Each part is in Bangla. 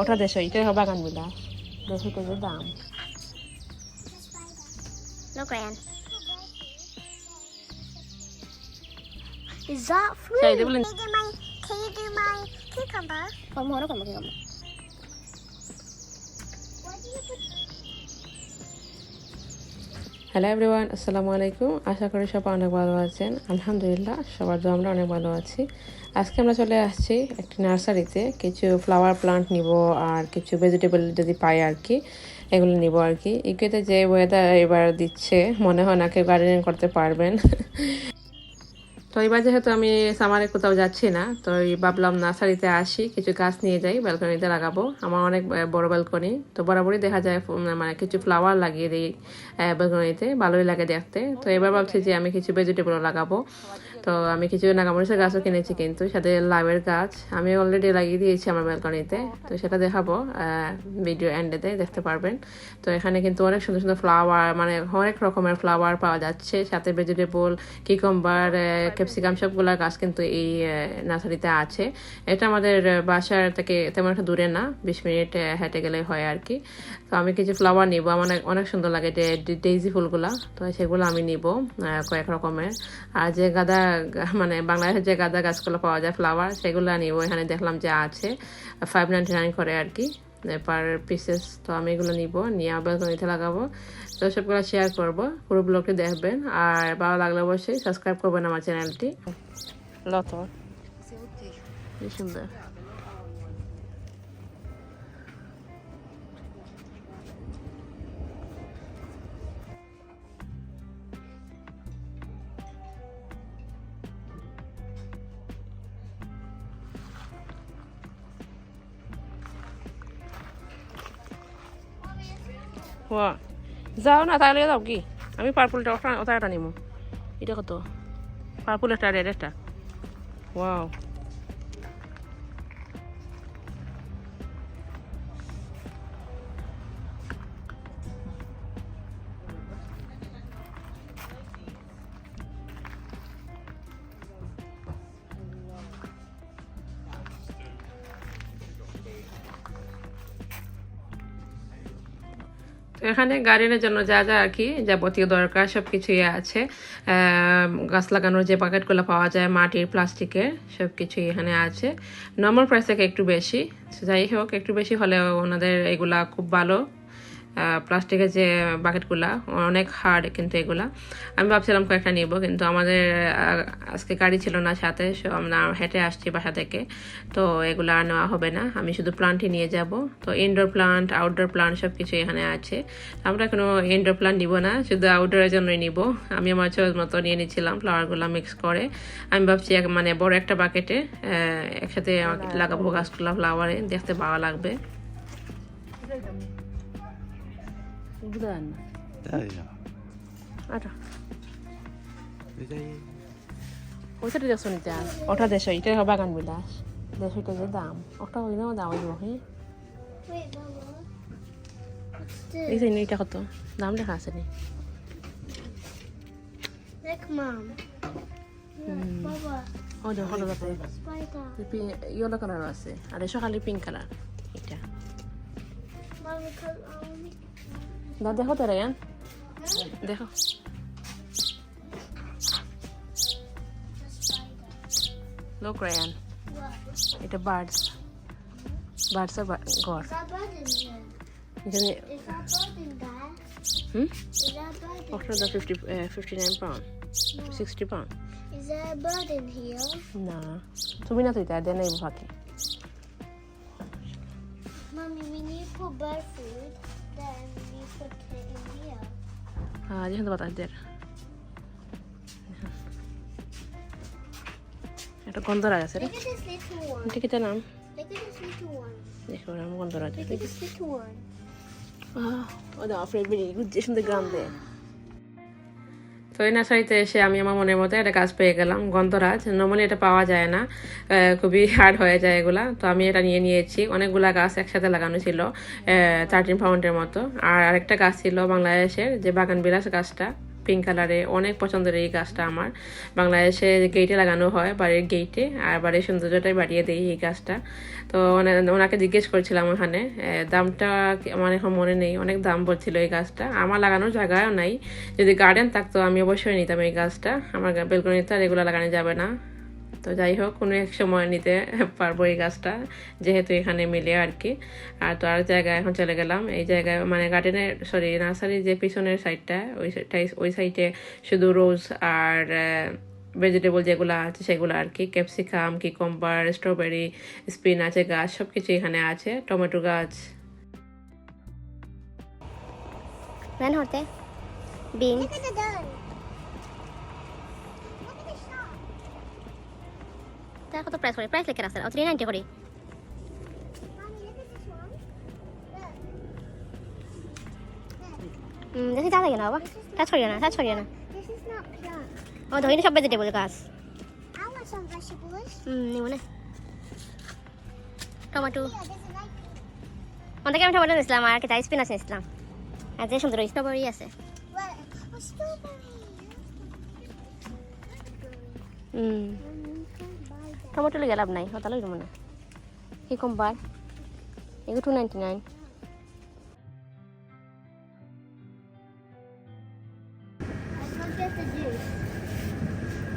ওটা দেশো এটা হবে বাগান বিলাস দেশো কেজি দাম Is that fruit? Say, they will- Can you do my, can my cucumber? Vamos ahora con cucumber. What hello everyone আসসালামু আলাইকুম আশা করি সবাই অনেক ভালো আছেন। আলহামদুলিল্লাহ, সবার জন্য আমরা অনেক ভালো আছি। আজকে আমরা চলে আসছি একটি নার্সারিতে। কিছু ফ্লাওয়ার প্লান্ট নিব আর কিছু ভেজিটেবল যদি পাই আর কি, এগুলো নিব আর কি। ইকেতে যে ওয়েদার এবার দিচ্ছে, মনে হয় না গার্ডেনিং করতে পারবেন। তো এবার যেহেতু আমি সামারে কোথাও যাচ্ছি না, তো ভাবলাম নার্সারিতে আসি, কিছু গাছ নিয়ে যাই ব্যালকনিতে লাগাবো। আমার অনেক বড় ব্যালকনি তো বরাবরই দেখা যায় মানে কিছু ফ্লাওয়ার লাগিয়ে দিই ব্যালকনিতে ভালোই লাগে দেখতে। তো এবার ভাবছি যে আমি কিছু ভেজিটেবলও লাগাবো। তো আমি কিছু নাগামরিচের গাছও কিনেছি কিন্তু, সাথে লাভের গাছ। আমি অলরেডি লাগিয়ে দিয়েছি আমার ব্যালকনিতে তো সেটা দেখাবো ভিডিও এন্ডেতে দেখতে পারবেন। তো এখানে কিন্তু অনেক সুন্দর সুন্দর ফ্লাওয়ার মানে অনেক রকমের ফ্লাওয়ার পাওয়া যাচ্ছে, সাথে ভেজিটেবল কিকম্বার ক্যাপসিকাম সবগুলা গাছ কিন্তু এই নার্সারিতে আছে। এটা আমাদের বাসার থেকে তেমন একটা দূরে না, বিশ মিনিট হেঁটে গেলে হয় আর কি। তো আমি কিছু ফ্লাওয়ার নিব, আমার অনেক- অনেক সুন্দর লাগে যে ডেইজি ফুলগুলা। তো সেগুলো আমি নিব কয়েক রকমের। আর যে গাঁদা মানে বাংলাদেশের যে গাঁদা গাছগুলো পাওয়া যায়, ফ্লাওয়ার, সেগুলো নিব। এখানে দেখলাম যে আছে ফাইভ নাইনটি নাইন করে আর কি পার পিসেস তো আমি এগুলো নিব, নিয়ে আবার নিতে লাগাবো। তো সবগুলো শেয়ার করব। পুরো ব্লগটি দেখবেন। আর ভালো লাগলে অবশ্যই সাবস্ক্রাইব করবেন আমার চ্যানেলটি লত। সুন্দর। ওয়া যাও না, তাহলে যাও কি? আমি পার্পলটা ওটা ওটা একটা নিবো এটা কত? পার্পল একটা রেড একটা ওয়াও এখানে গার্ডেনের জন্য যা যা আর কি যাবতীয় দরকার সব কিছুই আছে গাছ লাগানোর যে প্যাকেটগুলো পাওয়া যায়, মাটির, প্লাস্টিকের সব কিছুই এখানে আছে। নর্মাল প্রাইস থেকে একটু বেশি। যাই হোক, একটু বেশি হলেও ওনাদের এগুলা খুব ভালো। প্লাস্টিকের যে বাকেটগুলা, অনেক হার্ড কিন্তু এগুলা। আমি ভাবছিলাম কয়েকটা নিব, কিন্তু আমাদের আজকে গাড়ি ছিল না সাথে আমরা হেঁটে আসছি বাসা থেকে। তো এগুলো আর নেওয়া হবে না। আমি শুধু প্লান্টই নিয়ে যাব। তো ইনডোর প্লান্ট আউটডোর প্লান্ট সব কিছু এখানে আছে। আমরা কোনো ইনডোর প্লান্ট নিব না, শুধু আউটডোরের জন্যই নিব। আমি আমার চোখ মতো নিয়ে নিচ্ছিলাম ফ্লাওয়ারগুলো মিক্স করে। আমি ভাবছি মানে বড় একটা বাকেটে একসাথে লাগাবো গাছগুলো ফ্লাওয়ারে দেখতে ভালো লাগবে। তাই না আটা ওইটা দেখছ নিতে ওটা দেশো এটা বাগান বিলাস দেশো কেজি দাম ওটা ওই দাম দাম হইব হ্যাঁ this? যে এটা কত দাম লেখা আছে নি. ও দেখো. ইয়েলো কালার আছে আর এসো খালি পিঙ্ক কালার এটা Mom, because um, দা দেখো তো রেয়ান দেখো লোক রেয়ান what? এটা বার্ডস বার্ডসের ঘর Is that bird in here? এখানে Is that bird in there? Hmm Is that bird in ওটা the fifty fifty nine pound sixty pound Is there a bird in here? না তুমি না তুই তাই দেন এই ফাঁকে Mommy, we need to put bird food. Then need to put it in here. হ্যাঁ যেখানে বাতাস দের একটা গন্ধ আছে রে Look at this little one. এটা নাম. দেখো নাম গন্ধ আছে. ও দা ফ্রেড গুড যে সুন্দর গ্রান্দে তো এই নার্সারিতে এসে আমি আমার মনের মতো একটা গাছ পেয়ে গেলাম, গন্ধরাজ। নর্মালি এটা পাওয়া যায় না খুবই হার্ড হয়ে যায় এগুলা। তো আমি এটা নিয়ে নিয়েছি, অনেকগুলা গাছ একসাথে লাগানো ছিল থার্টিন পাউন্ডের মতো। আর আরেকটা গাছ ছিল বাংলাদেশের, যে বাগান বিলাস গাছটা। পিঙ্ক কালারে অনেক পছন্দের এই গাছটা আমার। বাংলাদেশে গেটে লাগানো হয় বাড়ির গেটে আর বাড়ির সৌন্দর্যটাই বাড়িয়ে দেয় এই গাছটা। তো ওনাকে জিজ্ঞেস করছিলাম ওখানে দামটা আমার এখন মনে নেই, অনেক দাম বলছিল এই গাছটা। আমার লাগানোর জায়গাও নাই, যদি গার্ডেন থাকতো আমি অবশ্যই নিতাম এই গাছটা। আমার বেলকনিতে আর এগুলো লাগানো যাবে না। তো যাই হোক কোনো এক সময় নিতে পারব এই গাছটা যেহেতু এখানে মিলে আর কি। আর তো আর জায়গায় এখন চলে গেলাম। এই জায়গায় মানে গার্ডেনের সরি নার্সারির যে পিছনের সাইডটা ওই সাইডটাই ওই সাইডে শুধু রোজ আর ভেজিটেবল যেগুলো আছে সেগুলো আর কি। ক্যাপসিকাম কিকম্বার স্ট্রবেরি স্পিন আছে গাছ সব কিছু এখানে আছে। টমেটো গাছ। Ven, Horte. Beans. তার কত প্রাইস করে প্রাইস লেখা আছে থ্রি নাইনটি করে দেখি যা লাগে না বাবা টাচ করিও না টাচ করিও না. ও ধরি সব ভেজিটেবল গাছ নিব না টমেটো অনেকে আমি টমেটো নিয়েছিলাম আর তাই স্পিনাচ নিয়েছিলাম আর যে সুন্দর স্ট্রবেরি আছে. হুম Um, you can't buy that. Tomato লিগে লাভ নাই হতা লইব না কি কম বার এগুলো two ninety nine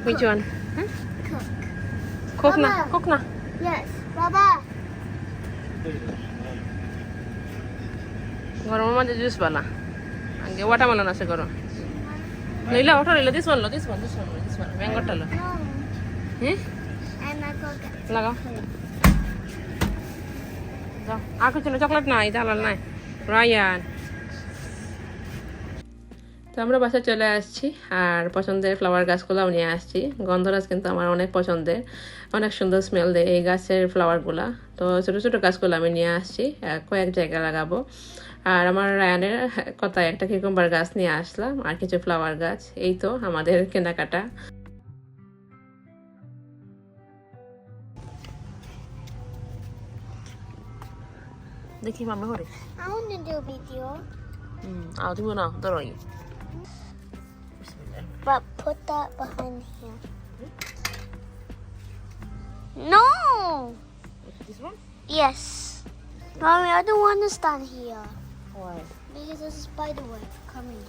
which one Cook. Coke না Mama. Yes. Baba. গরমের মধ্যে জুস বানা আগে ওয়াটারমেলন আছে গরম লইলা ওটা লইলা this one low this one this one this one ম্যাঙ্গোটা লো হ্যাঁ. না তো আমরা বাসায় চলে আসছি, আর পছন্দের ফ্লাওয়ার গাছগুলোও নিয়ে আসছি। গন্ধরাজ কিন্তু আমার অনেক পছন্দের, অনেক সুন্দর স্মেল দেয় এই গাছের ফ্লাওয়ারগুলা তো ছোটো ছোটো গাছগুলো আমি নিয়ে আসছি কয়েক জায়গায় লাগাবো। আর আমার রায়ানের কথায় একটা কিকম্বার গাছ নিয়ে আসলাম, আর কিছু ফ্লাওয়ার গাছ। এই তো আমাদের কেনাকাটা। Daqui, vamos, Rory. I want to do video. Mm, I'll do one now. Don't worry. But put that behind here. Hmm? No! This one? Yes. Mommy, I don't want to stand here. Why? Because there's a spider web coming.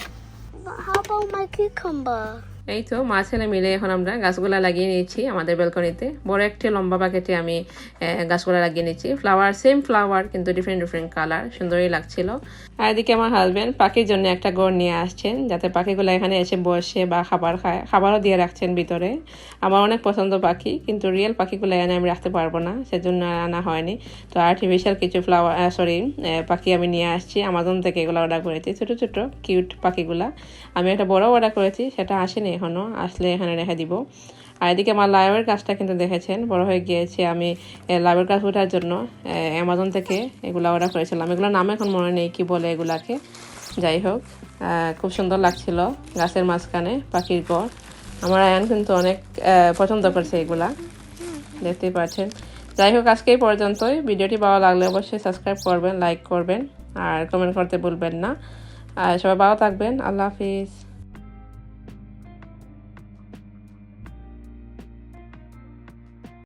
But how about my cucumber? এই তো, মা ছেলে মিলে এখন আমরা গাছগুলা লাগিয়ে নিয়েছি আমাদের ব্যালকনিতে। বড় একটি লম্বা বাকেটে আমি গাছগুলা লাগিয়ে নিয়েছি। ফ্লাওয়ার সেম ফ্লাওয়ার কিন্তু ডিফারেন্ট ডিফারেন্ট কালার সুন্দরই লাগছিল। আর এদিকে আমার হাজব্যান্ড পাখির জন্য একটা গড় নিয়ে আসছেন, যাতে পাখিগুলো এখানে এসে বসে বা খাবার খায়, খাবারও দিয়ে রাখছেন ভিতরে। আমার অনেক পছন্দ পাখি, কিন্তু রিয়েল পাখিগুলো এনে আমি রাখতে পারব না, সেজন্য আনা হয়নি। তো আর্টিফিশিয়াল কিছু ফ্লাওয়ার সরি পাখি আমি নিয়ে আসছি আমাজন থেকে এগুলো অর্ডার করেছি। ছোট ছোট কিউট পাখিগুলা। আমি একটা বড় অর্ডার করেছি, সেটা আসেনি এখনও, আসলে এখানে রেখে দিব। আর এদিকে আমার লাইভের গাছটা কিন্তু দেখেছেন, বড় হয়ে গিয়েছে আমি লাইভের গাছ ওঠার জন্য। অ্যামাজন থেকে এগুলো অর্ডার করেছিলাম। এগুলোর নাম এখন মনে নেই কি বলে এগুলাকে। যাই হোক খুব সুন্দর লাগছিল গাছের মাঝখানে, পাখির ঘর আমার আয়ান কিন্তু অনেক পছন্দ করছে এগুলা। দেখতেই পাচ্ছেন। যাই হোক, আজকে পর্যন্তই। ভিডিওটি ভালো লাগলে অবশ্যই সাবস্ক্রাইব করবেন লাইক করবেন, আর কমেন্ট করতে ভুলবেন না। আর সবাই ভালো থাকবেন। আল্লাহ হাফিজ।